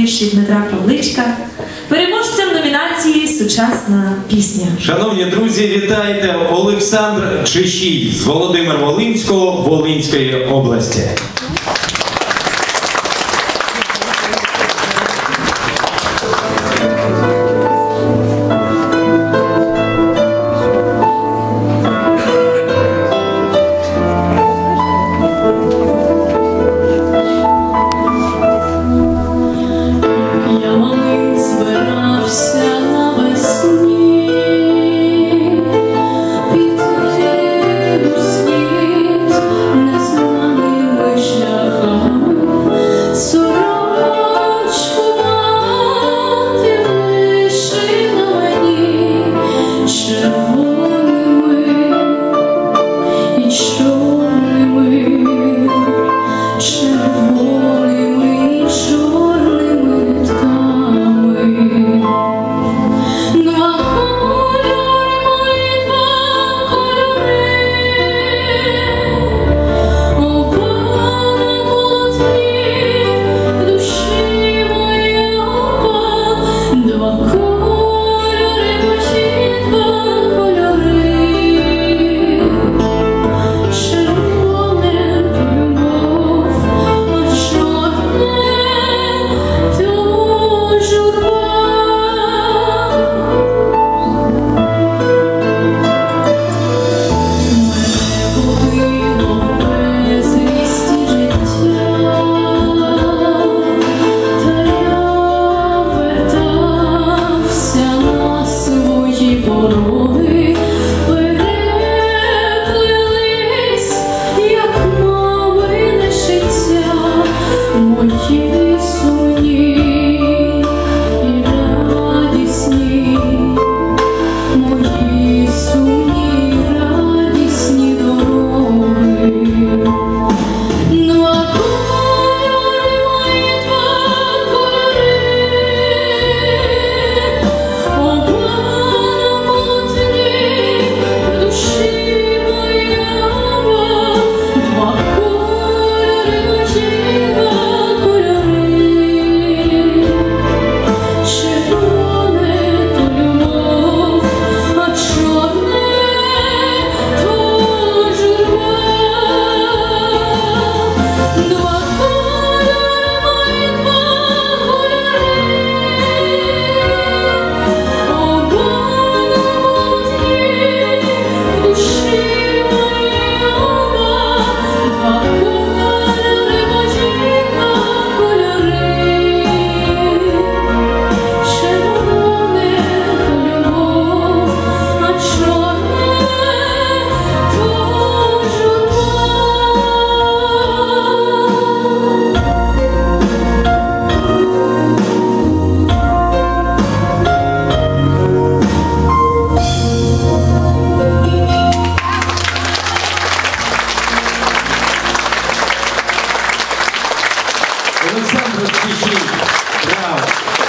Дмитра Павличка, переможцем номінації Сучасна пісня. Шановні друзі, вітайте Олександр Чешій з Володимир Волинського Волинської області. 是我。душі. Браво!